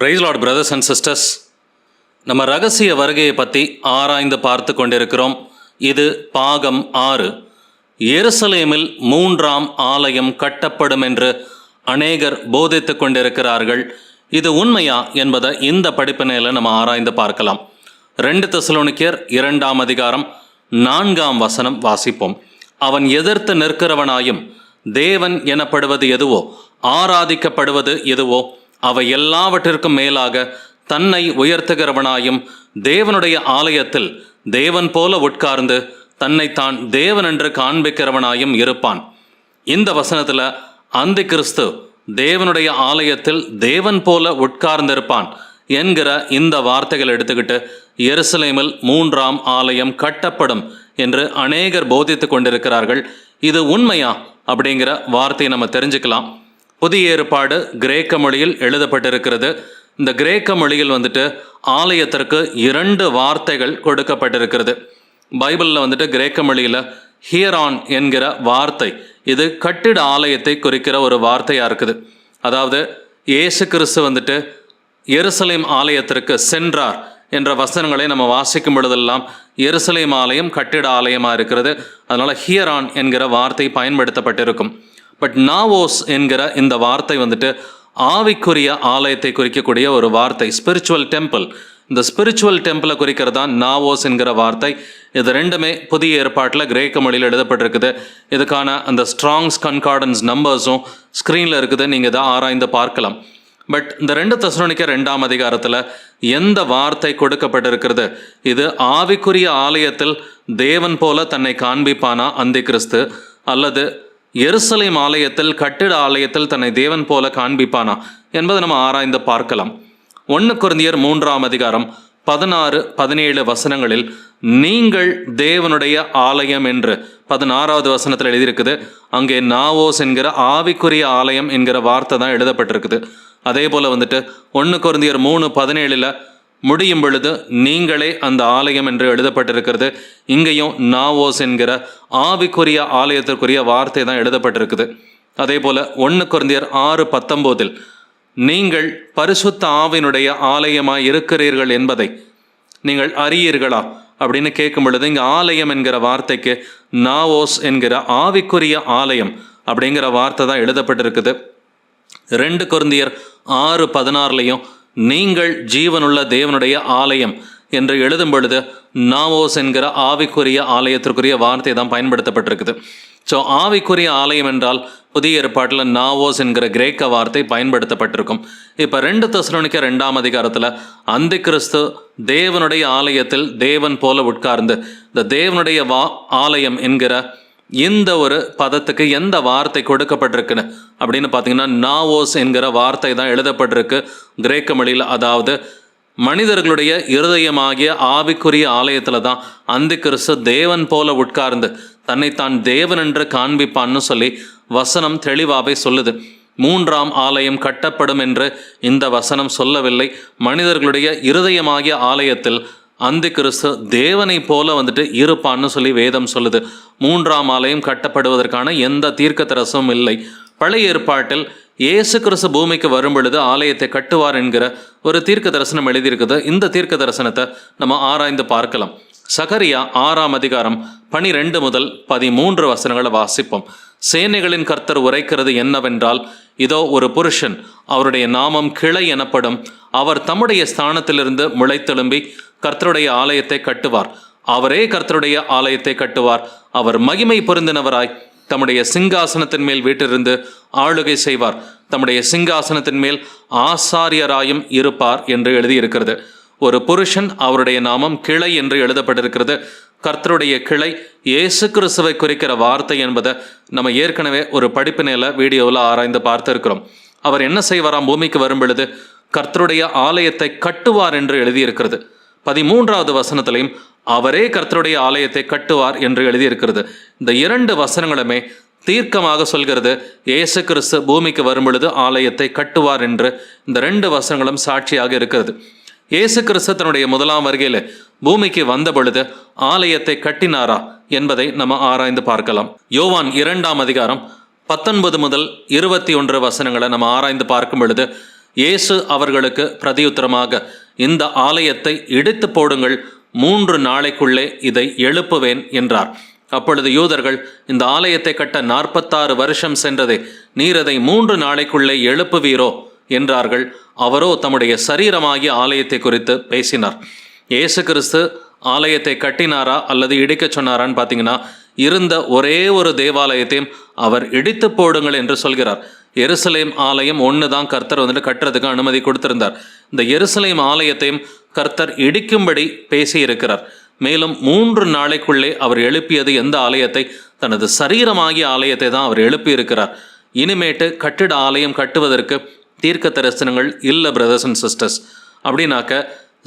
Praise lord brothers and sisters நம்ம ரகசிய வருகையை பற்றி ஆராய்ந்து பார்த்து கொண்டிருக்கிறோம். இது பாகம் ஆறு. எருசலேமில் மூன்றாம் ஆலயம் கட்டப்படும் என்று அநேகர் போதித்து கொண்டிருக்கிறார்கள். இது உண்மையா என்பதை இந்த படிப்பினையில் நம்ம ஆராய்ந்து பார்க்கலாம். ரெண்டு தசலோனிக்கியர் இரண்டாம் அதிகாரம் நான்காம் வசனம் வாசிப்போம். அவன் எதிர்த்து நிற்கிறவனாயும் தேவன் எனப்படுவது எதுவோ ஆராதிக்கப்படுவது எதுவோ அவை எல்லாவற்றிற்கும் மேலாக தன்னை உயர்த்துகிறவனாயும் தேவனுடைய ஆலயத்தில் தேவன் போல உட்கார்ந்து தன்னைத்தான் தேவன் என்று காண்பிக்கிறவனாயும் இருப்பான். இந்த வசனத்தில் அந்த கிறிஸ்து தேவனுடைய ஆலயத்தில் தேவன் போல உட்கார்ந்திருப்பான் என்கிற இந்த வார்த்தைகள் எடுத்துக்கிட்டு எருசலேமில் மூன்றாம் ஆலயம் கட்டப்படும் என்று அநேகர் போதித்து கொண்டிருக்கிறார்கள். இது உண்மையா அப்படிங்கிற வார்த்தையை நம்ம தெரிஞ்சுக்கலாம். புதிய ஏற்பாடு கிரேக்க மொழியில் எழுதப்பட்டிருக்கிறது. இந்த கிரேக்க மொழியில் வந்துட்டு ஆலயத்திற்கு இரண்டு வார்த்தைகள் கொடுக்கப்பட்டிருக்கிறது. பைபிளில் வந்துட்டு கிரேக்க மொழியில் ஹியரான் என்கிற வார்த்தை இது கட்டிட ஆலயத்தை குறிக்கிற ஒரு வார்த்தையாக இருக்குது. அதாவது இயேசு கிறிஸ்து வந்துட்டு எருசலேம் ஆலயத்திற்கு சென்றார் என்ற வசனங்களை நம்ம வாசிக்கும் பொழுதெல்லாம் எருசலேம் ஆலயம் கட்டிட ஆலயமாக இருக்கிறது. அதனால் ஹியரான் என்கிற வார்த்தை பயன்படுத்தப்பட்டிருக்கும். பட் நாவோஸ் என்கிற இந்த வார்த்தை வந்துட்டு ஆவிக்குரிய ஆலயத்தை குறிக்கக்கூடிய ஒரு வார்த்தை ஸ்பிரிச்சுவல் டெம்பிள் இந்த ஸ்பிரிச்சுவல் டெம்பிளை குறிக்கிறது தான் நாவோஸ் என்கிற வார்த்தை. இது ரெண்டுமே புதிய ஏற்பாட்டில் கிரேக்க மொழியில் எழுதப்பட்டிருக்குது. இதுக்கான அந்த ஸ்ட்ராங்ஸ் கன்கார்டன்ஸ் நம்பர்ஸும் ஸ்க்ரீனில் இருக்குது. நீங்கள் இதை ஆராய்ந்து பார்க்கலாம். பட் இந்த ரெண்டு தசுரணிக்க ரெண்டாம் அதிகாரத்தில் எந்த வார்த்தை கொடுக்கப்பட்டிருக்கிறது? இது ஆவிக்குரிய ஆலயத்தில் தேவன் போல தன்னை காண்பிப்பானா? அந்தி கிறிஸ்து. அல்லது எருசலேம் ஆலயத்தில் கட்டிட ஆலயத்தில் தன்னை தேவன் போல காண்பிப்பானா என்பதை நம்ம ஆராய்ந்து பார்க்கலாம். ஒன்று குருந்தியர் மூன்றாம் அதிகாரம் பதினாறு பதினேழு வசனங்களில் நீங்கள் தேவனுடைய ஆலயம் என்று பதினாறாவது வசனத்தில் எழுதியிருக்குது. அங்கே நாவோஸ் என்கிற ஆவிக்குரிய ஆலயம் என்கிற வார்த்தை தான் எழுதப்பட்டிருக்குது. அதே போல் வந்துட்டு ஒன்று குருந்தியர் மூணு பதினேழில் முடியும் பொழுது நீங்களே அந்த ஆலயம் என்று எழுதப்பட்டிருக்கிறது. இங்கேயும் நாவோஸ் என்கிற ஆவிக்குரிய ஆலயத்திற்குரிய வார்த்தை தான் எழுதப்பட்டிருக்குது. அதே போல் ஒன்று குருந்தியர் ஆறு பத்தொம்போதில் நீங்கள் பரிசுத்த ஆவினுடைய ஆலயமாக இருக்கிறீர்கள் என்பதை நீங்கள் அறியீர்களா? அப்படின்னு கேட்கும் பொழுது இங்கே ஆலயம் என்கிற வார்த்தைக்கு நாவோஸ் என்கிற ஆவிக்குரிய ஆலயம் அப்படிங்கிற வார்த்தை தான் எழுதப்பட்டிருக்குது. ரெண்டு குருந்தியர் ஆறு பதினாறுலையும் நீங்கள் ஜீவனுள்ள தேவனுடைய ஆலயம் என்று எழுதும் பொழுது நாவோஸ் என்கிற ஆவிக்குரிய ஆலயத்திற்குரிய வார்த்தை தான் பயன்படுத்தப்பட்டிருக்குது. ஸோ ஆவிக்குரிய ஆலயம் என்றால் புதிய ஏற்பாட்டில் நாவோஸ் என்கிற கிரேக்க வார்த்தை பயன்படுத்தப்பட்டிருக்கும். இப்போ ரெண்டு தசுரனிக்க ரெண்டாம் அதிகாரத்தில் அந்த கிறிஸ்து தேவனுடைய ஆலயத்தில் தேவன் போல உட்கார்ந்து இந்த தேவனுடைய வா ஆலயம் என்கிற இந்த ஒரு பதத்துக்கு எந்த வார்த்தை கொடுக்கப்பட்டிருக்குன்னு? அப்படின்னு பார்த்தீங்கன்னா நாவோஸ் என்கிற வார்த்தை தான் எழுதப்பட்டிருக்கு. கிரேக்க மொழியில் அதாவது மனிதர்களுடைய இருதயமாகிய ஆவிக்குரிய ஆலயத்தில் தான் அந்த கிறிஸ்து தேவன் போல உட்கார்ந்து தன்னைத்தான் தேவன் என்று காண்பிப்பான்னு சொல்லி வசனம் தெளிவாகவே சொல்லுது. மூன்றாம் ஆலயம் கட்டப்படும் என்று இந்த வசனம் சொல்லவில்லை. மனிதர்களுடைய இருதயமாகிய ஆலயத்தில் அந்த கிறிஸ்து தேவனை போல வந்துட்டு இருப்பான்னு சொல்லி வேதம் சொல்லுது. மூன்றாம் ஆலயம் கட்டப்படுவதற்கான எந்த தீர்க்க தரசும் இல்லை. பழைய ஏற்பாட்டில் இயேசு கிறிஸ்து பூமிக்கு வரும் பொழுது ஆலயத்தை கட்டுவார் என்கிற ஒரு தீர்க்க தரிசனம் எழுதியிருக்குது. இந்த தீர்க்க தரிசனத்தை நம்ம ஆராய்ந்து பார்க்கலாம். சகரியா ஆறாம் அதிகாரம் பனிரெண்டு முதல் பதிமூன்று வசனங்களை வாசிப்போம். சேனைகளின் கர்த்தர் உரைக்கிறது என்னவென்றால் இதோ ஒரு புருஷன் அவருடைய நாமம் கிளை எனப்படும் அவர் தம்முடைய ஸ்தானத்திலிருந்து முளைத்தெழும்பி கர்த்தருடைய ஆலயத்தை கட்டுவார். அவரே கர்த்தருடைய ஆலயத்தை கட்டுவார். அவர் மகிமை பொருந்தினவராய் தம்முடைய சிங்காசனத்தின் மேல் வீட்டிலிருந்து ஆளுகை செய்வார். தம்முடைய சிங்காசனத்தின் மேல் ஆசாரியராயும் இருப்பார் என்று எழுதியிருக்கிறது. ஒரு புருஷன் அவருடைய நாமம் கிளை என்று எழுதப்பட்டிருக்கிறது. கர்த்தருடைய கிளை இயேசு கிறிஸ்துவை குறிக்கிற வார்த்தை என்பதை நம்ம ஏற்கனவே ஒரு படிப்பினையில் வீடியோவில் ஆராய்ந்து பார்த்திருக்கிறோம். அவர் என்ன செய்வாராம்? பூமிக்கு வரும் பொழுது கர்த்தருடைய ஆலயத்தை கட்டுவார் என்று எழுதியிருக்கிறது. பதிமூன்றாவது வசனத்திலையும் அவரே கர்த்தருடைய ஆலயத்தை கட்டுவார் என்று எழுதியிருக்கிறது. இந்த இரண்டு வசனங்களுமே தீர்க்கமாக சொல்கிறது இயேசு கிறிஸ்து பூமிக்கு வரும் பொழுது ஆலயத்தை கட்டுவார் என்று இந்த ரெண்டு வசனங்களும் சாட்சியாக இருக்கிறது. இயேசு கிறிஸ்து தன்னுடைய முதலாம் வருகையில் பூமிக்கு வந்த பொழுது ஆலயத்தை கட்டினாரா என்பதை நம்ம ஆராய்ந்து பார்க்கலாம். யோவான் இரண்டாம் அதிகாரம் பத்தொன்பது முதல் இருபத்தி ஒன்று வசனங்களை நம்ம ஆராய்ந்து பார்க்கும் பொழுது இயேசு அவர்களுக்கு பிரதியுத்தரமாக இந்த ஆலயத்தை இடித்து போடுங்கள் மூன்று நாளைக்குள்ளே இதை எழுப்புவேன் என்றார். அப்பொழுது யூதர்கள் இந்த ஆலயத்தை கட்ட நாற்பத்தாறு வருஷம் சென்றதே நீர் அதை மூன்று நாளைக்குள்ளே எழுப்புவீரோ? என்றார்கள். அவரோ தம்முடைய சரீரமாகிய ஆலயத்தை குறித்து பேசினார். இயேசு கிறிஸ்து ஆலயத்தை கட்டினாரா அல்லது இடிக்கச் சொன்னாரான்னு பார்த்தீங்கன்னா இருந்த ஒரே ஒரு தேவாலயத்தையும் அவர் இடித்து போடுங்கள் என்று சொல்கிறார். எருசலேம் ஆலயம் ஒன்று தான் கர்த்தர் வந்துட்டு கட்டுறதுக்கு அனுமதி கொடுத்திருந்தார். இந்த எருசலேம் ஆலயத்தையும் கர்த்தர் இடிக்கும்படி பேசியிருக்கிறார். மேலும் மூன்று நாளைக்குள்ளே அவர் எழுப்பியது எந்த ஆலயத்தை? தனது சரீரமாகிய ஆலயத்தை தான் அவர் எழுப்பியிருக்கிறார். இனிமேட்டு கட்டிட ஆலயம் கட்டுவதற்கு தீர்க்க தரிசனங்கள் இல்லை பிரதர்ஸ் அண்ட் சிஸ்டர்ஸ் அப்படின்னாக்க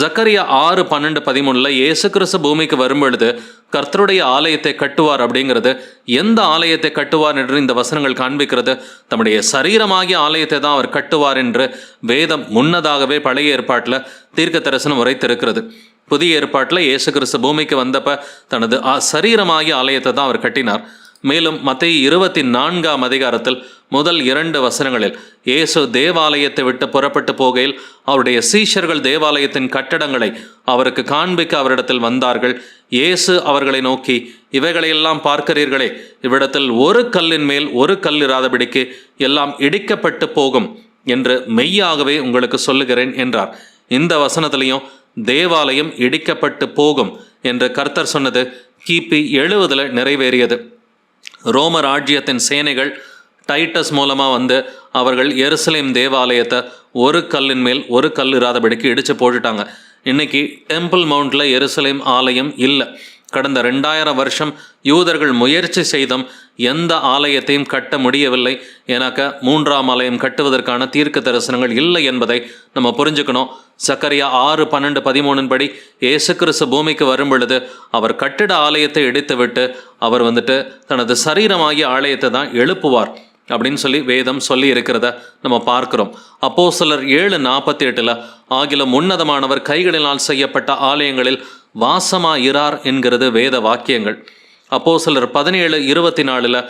ஜக்கரியா ஆறு பன்னெண்டு பதிமூணில் இயேசு கிறிஸ்து பூமிக்கு வரும்பொழுது கர்த்தருடைய ஆலயத்தை கட்டுவார் அப்படிங்கிறது எந்த ஆலயத்தை கட்டுவார் என்று இந்த வசனங்கள் காண்பிக்கிறது? தம்முடைய சரீரமாகிய ஆலயத்தை தான் அவர் கட்டுவார் என்று வேதம் முன்னதாகவே பழைய ஏற்பாட்டில் தீர்க்க தரிசனம் உரைத்திருக்கிறது. புதிய ஏற்பாட்டில் இயேசு கிறிஸ்து பூமிக்கு வந்தப்ப தனது ஆ- சரீரமாகிய ஆலயத்தை தான் அவர் கட்டினார். மேலும் மத்திய இருபத்தி நான்காம் அதிகாரத்தில் முதல் இரண்டு வசனங்களில் இயேசு தேவாலயத்தை விட்டு புறப்பட்டு போகையில் அவருடைய சீஷர்கள் தேவாலயத்தின் கட்டடங்களை அவருக்கு காண்பிக்க அவரிடத்தில் வந்தார்கள். இயேசு அவர்களை நோக்கி இவைகளையெல்லாம் பார்க்கிறீர்களே இவ்விடத்தில் ஒரு கல்லின் மேல் ஒரு கல் இராதபடிக்கு எல்லாம் இடிக்கப்பட்டு போகும் என்று மெய்யாகவே உங்களுக்கு சொல்லுகிறேன் என்றார். இந்த வசனத்திலையும் தேவாலயம் இடிக்கப்பட்டு போகும் என்று கர்த்தர் சொன்னது கிபி எழுவதில் நிறைவேறியது. ரோம ஆட்சியத்தின் சேனைகள் டைட்டஸ் மூலமாக வந்து அவர்கள் எருசலேம் தேவாலயத்தை ஒரு கல்லின் மேல் ஒரு கல் இராதபடிக்கு இடித்து போட்டுட்டாங்க. இன்னைக்கு டெம்பிள் மவுண்டில் எருசலேம் ஆலயம் இல்லை. கடந்த ரெண்டாயிரம் வருஷம் யூதர்கள் முயற்சி செய்தும் எந்த ஆலயத்தையும் கட்ட முடியவில்லை. ஏன்னாக்க மூன்றாம் ஆலயம் கட்டுவதற்கான தீர்க்க தரிசனங்கள் இல்லை என்பதை நம்ம புரிஞ்சுக்கணும். சக்கரியா ஆறு பன்னெண்டு பதிமூணின் படி இயேசு கிறிஸ்து பூமிக்கு வரும் பொழுது அவர் கட்டிட ஆலயத்தை இடித்துவிட்டு அவர் வந்துட்டு தனது சரீரமாகிய ஆலயத்தை தான் எழுப்புவார். அப்படின்னு சொல்லி வேதம் சொல்லி இருக்கிறத நம்ம பார்க்கிறோம். அப்போ சிலர் ஏழு நாற்பத்தி எட்டில் ஆகிலும் உன்னதமானவர் கைகளினால் செய்யப்பட்ட ஆலயங்களில் வாசமா என்கிறது வேத வாக்கியங்கள். அப்போ சிலர் பதினேழு இருபத்தி நாலில்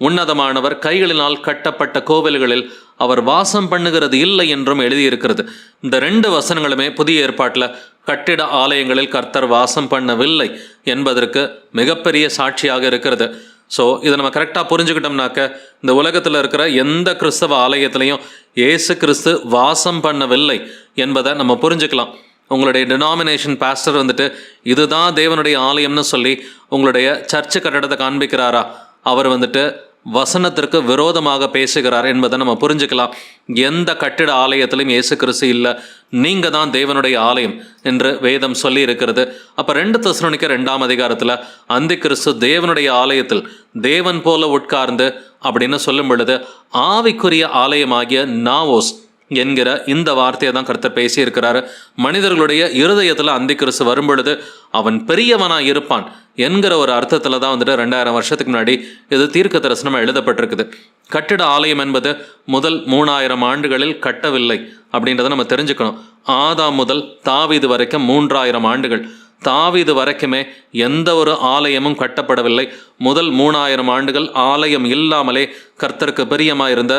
உன்னதமானவர் கைகளினால் கட்டப்பட்ட கோவில்களில் அவர் வாசம் பண்ணுகிறது இல்லை என்றும் எழுதியிருக்கிறது. இந்த ரெண்டு வசனங்களுமே புதிய ஏற்பாட்டில் கட்டிட ஆலயங்களில் கர்த்தர் வாசம் பண்ணவில்லை என்பதற்கு மிகப்பெரிய சாட்சியாக இருக்கிறது. ஸோ இதை நம்ம கரெக்டாக புரிஞ்சுக்கிட்டோம்னாக்க இந்த உலகத்தில் இருக்கிற எந்த கிறிஸ்தவ ஆலயத்திலையும் ஏசு கிறிஸ்து வாசம் பண்ணவில்லை என்பதை நம்ம புரிஞ்சுக்கலாம். உங்களுடைய டினாமினேஷன் பாஸ்டர் வந்துட்டு இதுதான் தேவனுடைய ஆலயம்னு சொல்லி உங்களுடைய சர்ச்சு கட்டடத்தை காண்பிக்கிறாரா? அவர் வந்துட்டு வசனத்திற்கு விரோதமாக பேசுகிறார் என்பதை நம்ம புரிஞ்சுக்கலாம். எந்த கட்டிட ஆலயத்திலும் இயேசு கிறிஸ்து இல்லை. நீங்கள் தான் தேவனுடைய ஆலயம் என்று வேதம் சொல்லி இருக்கிறது. அப்போ ரெண்டு தசுரனிக்க ரெண்டாம் அதிகாரத்தில் அந்தி கிறிஸ்து தேவனுடைய ஆலயத்தில் தேவன் போல உட்கார்ந்து அப்படின்னு சொல்லும் பொழுது ஆவிக்குரிய ஆலயமாகிய நாவோஸ் என்கிற இந்த வார்த்தையை தான் கர்த்தர் பேசியிருக்கிறாரு. மனிதர்களுடைய இருதயத்தில் அந்தி கிறிஸ்து அவன் பெரியவனாக இருப்பான் என்கிற ஒரு அர்த்தத்தில் தான் வந்துட்டு ரெண்டாயிரம் வருஷத்துக்கு முன்னாடி இது தீர்க்க தரிசனமாக எழுதப்பட்டிருக்குது. கட்டிட ஆலயம் என்பது முதல் மூணாயிரம் ஆண்டுகளில் கட்டவில்லை அப்படின்றத நம்ம தெரிஞ்சுக்கணும். ஆதாம் முதல் தாவிது வரைக்கும் மூன்றாயிரம் ஆண்டுகள். தாவீது வரைக்குமே எந்த ஒரு ஆலயமும் கட்டப்படவில்லை. முதல் மூணாயிரம் ஆண்டுகள் ஆலயம் இல்லாமலே கர்த்தருக்கு பிரியமாக இருந்த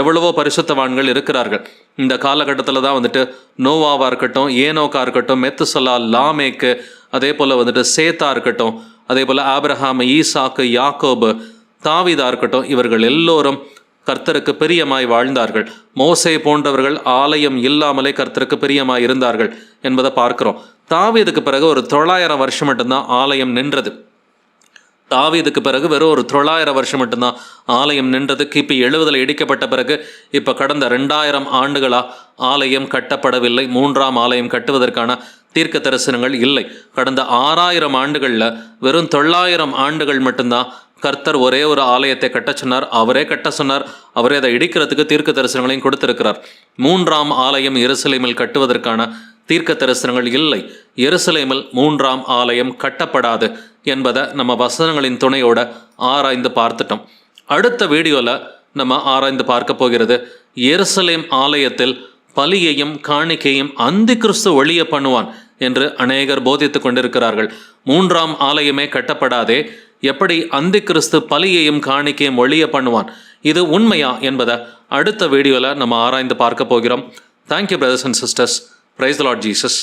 எவ்வளவோ பரிசுத்தவான்கள் இருக்கிறார்கள். இந்த காலகட்டத்தில் தான் வந்துட்டு நோவாவாக இருக்கட்டும் ஏனோக்கா இருக்கட்டும் மெத்துசலா லாமேக்கு அதே போல் வந்துட்டு சேத்தா இருக்கட்டும் அதே போல் ஆப்ரஹாம் ஈசாக்கு யாக்கோபு தாவிதா இருக்கட்டும் இவர்கள் எல்லோரும் கர்த்தருக்கு பிரியமாய் வாழ்ந்தார்கள். மோசே போன்றவர்கள் ஆலயம் இல்லாமலே கர்த்தருக்கு பிரியமாய் இருந்தார்கள் என்பதை பார்க்கிறோம். தாவீதுக்கு பிறகு ஒரு தொள்ளாயிரம் வருஷம் மட்டும்தான் ஆலயம் நின்றது. தாவீதுக்கு பிறகு வெறும் ஒரு தொள்ளாயிரம் வருஷம் மட்டும்தான் ஆலயம் நின்றது. கிபி எழுவதில் இடிக்கப்பட்ட பிறகு இப்போ கடந்த ரெண்டாயிரம் ஆண்டுகளாக ஆலயம் கட்டப்படவில்லை. மூன்றாம் ஆலயம் கட்டுவதற்கான தீர்க்க தரிசனங்கள் இல்லை. கடந்த ஆறாயிரம் ஆண்டுகளில் வெறும் தொள்ளாயிரம் ஆண்டுகள் மட்டும்தான் கர்த்தர் ஒரே ஒரு ஆலயத்தை கட்ட சொன்னார். அவரே கட்ட சொன்னார். அவரே அதை இடிக்கிறதுக்கு தீர்க்க தரிசனங்களையும் கொடுத்திருக்கிறார். மூன்றாம் ஆலயம் எருசலேமில் கட்டுவதற்கான தீர்க்க தரிசனங்கள் இல்லை. எருசலேமில் மூன்றாம் ஆலயம் கட்டப்படாது என்பதை நம்ம வசனங்களின் துணையோட ஆராய்ந்து பார்த்துட்டோம். அடுத்த வீடியோவில் நம்ம ஆராய்ந்து பார்க்க போகிறது எருசலேம் ஆலயத்தில் பலியையும் காணிக்கையும் அந்தி கிறிஸ்து ஒழிய பண்ணுவான் என்று அநேகர் போதித்து கொண்டிருக்கிறார்கள். மூன்றாம் ஆலயமே கட்டப்படாதே எப்படி அந்தி கிறிஸ்து பலியையும் காணிக்கையும் ஒழிய பண்ணுவான்? இது உண்மையா என்பதை அடுத்த வீடியோவில் நம்ம ஆராய்ந்து பார்க்க போகிறோம். Thank you brothers and sisters praise lord Jesus